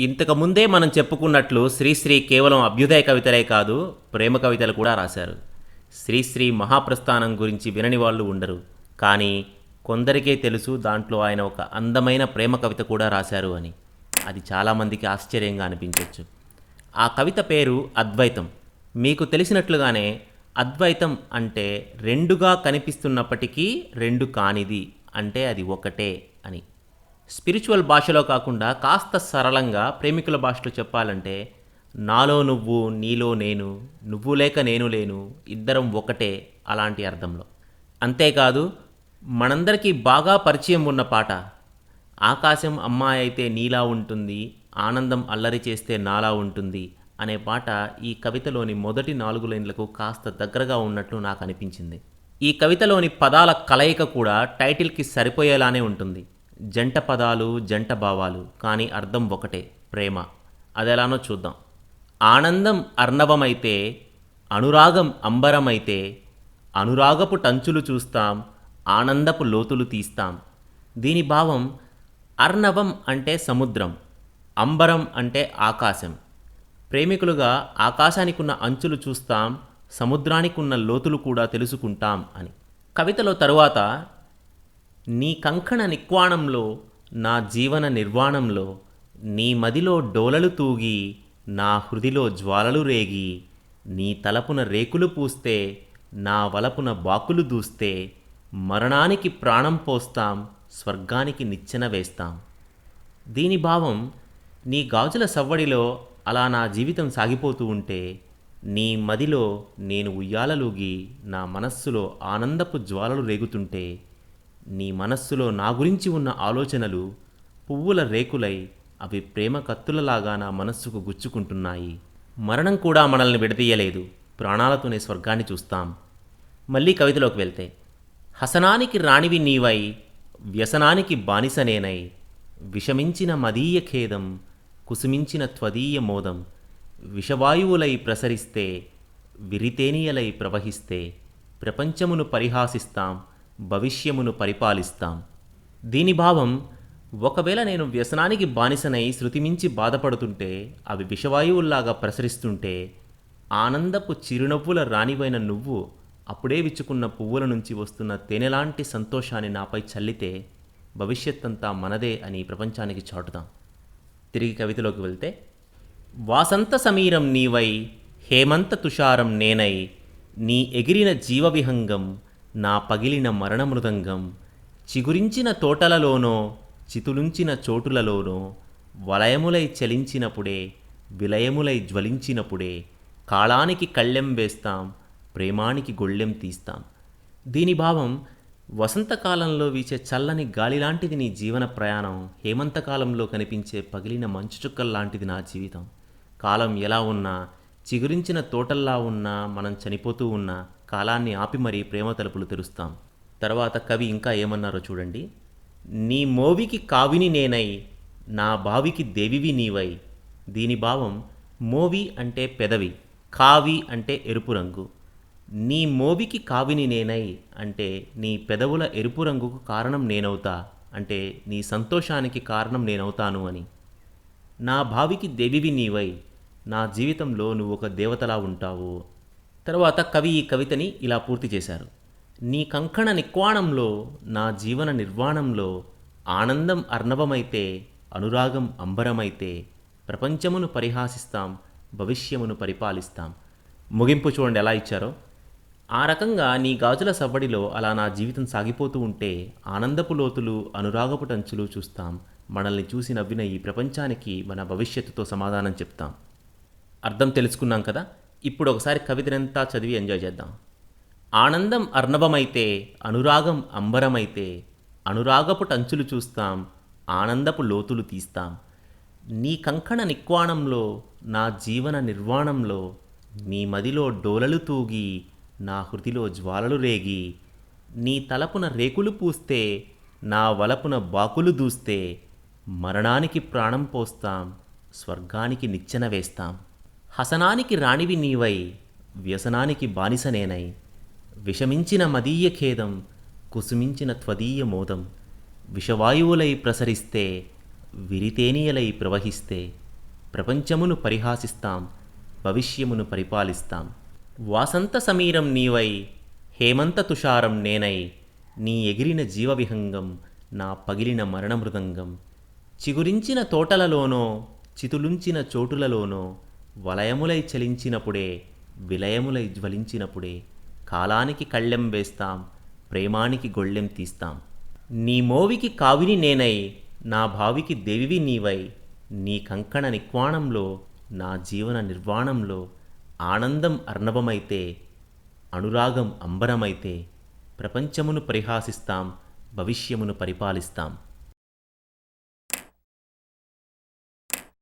ఇంతకు ముందే మనం చెప్పుకున్నట్లు శ్రీశ్రీ కేవలం అభ్యుదయ కవితలే కాదు ప్రేమ కవితలు కూడా రాశారు. శ్రీశ్రీ మహాప్రస్థానం గురించి వినని వాళ్ళు ఉండరు. కానీ కొందరికే తెలుసు దాంట్లో ఆయన ఒక అందమైన ప్రేమ కవిత కూడా రాశారు అని. అది చాలామందికి ఆశ్చర్యంగా అనిపించవచ్చు ఆ కవిత పేరు అద్వైతం. మీకు తెలిసినట్లుగానే అద్వైతం అంటే రెండుగా కనిపిస్తున్నప్పటికీ రెండు కానిది. అంటే అది ఒకటే. స్పిరిచువల్ భాషలో కాకుండా కాస్త సరళంగా ప్రేమికుల భాషలో చెప్పాలంటే నాలో నువ్వు నీలో నేను నువ్వు లేక నేను లేను ఇద్దరం ఒకటే అలాంటి అర్థంలో. అంతేకాదు మనందరికీ బాగా పరిచయం ఉన్న పాట ఆకాశం అమ్మాయి అయితే నీలా ఉంటుంది ఆనందం అల్లరి చేస్తే నాలా ఉంటుంది అనే పాట ఈ కవితలోని మొదటి నాలుగు లైన్లకు కాస్త దగ్గరగా ఉన్నట్లు నాకు అనిపించింది. ఈ కవితలోని పదాల కలయిక కూడా టైటిల్కి సరిపోయేలానే ఉంటుంది. జంట పదాలు జంట భావాలు కానీ అర్థం ఒకటే ప్రేమ. అదెలానో చూద్దాం. ఆనందం అర్ణవమైతే అనురాగం అంబరమైతే అనురాగపు టంచులు చూస్తాం ఆనందపు లోతులు తీస్తాం. దీని భావం అర్ణవం అంటే సముద్రం అంబరం అంటే ఆకాశం. ప్రేమికులుగా ఆకాశానికి ఉన్న అంచులు చూస్తాం సముద్రానికి ఉన్న లోతులు కూడా తెలుసుకుంటాం అని. కవితలో తరువాత నీ కంకణ నిక్వాణంలో నా జీవన నిర్వాణంలో నీ మదిలో డోలలు తూగి నా హృదిలో జ్వాలలు రేగి నీ తలపున రేకులు పూస్తే నా వలపున బాకులు దూస్తే మరణానికి ప్రాణం పోస్తాం స్వర్గానికి నిచ్చెన వేస్తాం. దీని భావం నీ గాజుల సవ్వడిలో అలా నా జీవితం సాగిపోతూ ఉంటే నీ మదిలో నేను ఉయ్యాలలూగి నా మనస్సులో ఆనందపు జ్వాలలు రేగుతుంటే నీ మనస్సులో నా గురించి ఉన్న ఆలోచనలు పువ్వుల రేకులై అవి ప్రేమ కత్తులలాగా నా మనస్సుకు గుచ్చుకుంటున్నాయి. మరణం కూడా మనల్ని విడదీయలేదు. ప్రాణాలతోనే స్వర్గాన్ని చూస్తాం. మళ్ళీ కవితలోకి వెళ్తే హసనానికి రాణివి నీవై వ్యసనానికి బానిసనేనై. విషమించిన మదీయ ఖేదం కుసుమించిన త్వదీయ మోదం. విషవాయువులై ప్రసరిస్తే విరితేనియలై ప్రవహిస్తే ప్రపంచమును పరిహాసిస్తాం. భవిష్యమును పరిపాలిస్తాం. దీని భావం ఒకవేళ నేను వ్యసనానికి బానిసనై శృతిమించి బాధపడుతుంటే అవి విషవాయువుల్లాగా ప్రసరిస్తుంటే ఆనందపు చిరునవ్వుల రాణివైన నువ్వు అప్పుడే విచ్చుకున్న పువ్వుల నుంచి వస్తున్న తేనెలాంటి సంతోషాన్ని నాపై చల్లితే భవిష్యత్తంతా మనదే అని ప్రపంచానికి చాటుదాం. తిరిగి కవితలోకి వెళ్తే వాసంత సమీరం నీవై హేమంత తుషారం నేనై నీ ఎగిరిన జీవవిహంగం నా పగిలిన మరణమృదంగం చిగురించిన తోటలలోనో చితులుంచిన చోటులలోనో వలయములై చలించినప్పుడే విలయములై జ్వలించినప్పుడే కాళానికి కళ్ళెం వేస్తాం ప్రేమానికి గొళ్ళెం తీస్తాం. దీని భావం వసంతకాలంలో వీచే చల్లని గాలి లాంటిది నీ జీవన ప్రయాణం హేమంతకాలంలో కనిపించే పగిలిన మంచు చుక్కల్లాంటిది నా జీవితం. కాలం ఎలా ఉన్నా చిగురించిన తోటల్లా ఉన్నా మనం చనిపోతూ ఉన్నా కాలాన్ని ఆపి మరీ ప్రేమ తలుపులు తెరుస్తాం. తర్వాత కవి ఇంకా ఏమన్నారో చూడండి. నీ మోవికి కావిని నేనై నా బావికి దేవివి నీవై. దీని భావం మోవి అంటే పెదవి కావి అంటే ఎరుపు రంగు. నీ మోవికి కావిని నేనై అంటే నీ పెదవుల ఎరుపు రంగుకు కారణం నేనవుతా అంటే నీ సంతోషానికి కారణం నేనవుతాను అని. నా భావికి దేవివి నీవై నా జీవితంలో నువ్వు ఒక దేవతలా ఉంటావు. తర్వాత కవి ఈ కవితని ఇలా పూర్తి చేశారు. నీ కంకణ నిక్వాణంలో నా జీవన నిర్వాణంలో ఆనందం అర్ణవమైతే అనురాగం అంబరమైతే ప్రపంచమును పరిహాసిస్తాం భవిష్యమును పరిపాలిస్తాం. ముగింపు చూడండి ఎలా ఇచ్చారో. ఆ రకంగా నీ గాజుల సవ్వడిలో అలా నా జీవితం సాగిపోతూ ఉంటే ఆనందపు లోతులు అనురాగపు టంచులు చూస్తాం. మనల్ని చూసి నవ్విన ఈ ప్రపంచానికి మన భవిష్యత్తుతో సమాధానం చెప్తాం. అర్థం తెలుసుకున్నాం కదా? ఇప్పుడు ఒకసారి కవితనంతా చదివి ఎంజాయ్ చేద్దాం. ఆనందం అర్ణవమైతే అనురాగం అంబరమైతే అనురాగపు టంచులు చూస్తాం ఆనందపు లోతులు తీస్తాం. నీ కంకణ నిక్వాణంలో నా జీవన నిర్వాణంలో నీ మదిలో డోలలు తూగి నా హృదిలో జ్వాలలు రేగి నీ తలపున రేకులు పూస్తే నా వలపున బాకులు దూస్తే మరణానికి ప్రాణం పోస్తాం స్వర్గానికి నిచ్చెన వేస్తాం. హసనానికి రాణివి నీవై వ్యసనానికి బానిసనేనై. విషమించిన మదీయ ఖేదం కుసుమించిన త్వదీయ మోదం. విషవాయువులై ప్రసరిస్తే విరితేనియలై ప్రవహిస్తే ప్రపంచమును పరిహాసిస్తాం భవిష్యమును పరిపాలిస్తాం. వాసంత సమీరం నీవై హేమంత తుషారం నేనై. నీ ఎగిరిన జీవవిహంగం నా పగిలిన మరణమృదంగం. చిగురించిన తోటలలోనో చితులుంచిన చోటులలోనో వలయములై చలించినప్పుడే విలయములై జ్వలించినప్పుడే కాలానికి కళ్ళెం వేస్తాం ప్రేమానికి గొళ్ళెం తీస్తాం. నీ మోవికి కావిని నేనై నా భావికి దేవివి నీవై. నీ కంకణ నిక్వాణంలో నా జీవన నిర్వాణంలో ఆనందం అర్ణవమైతే అనురాగం అంబరమైతే ప్రపంచమును పరిహాసిస్తాం భవిష్యమును పరిపాలిస్తాం.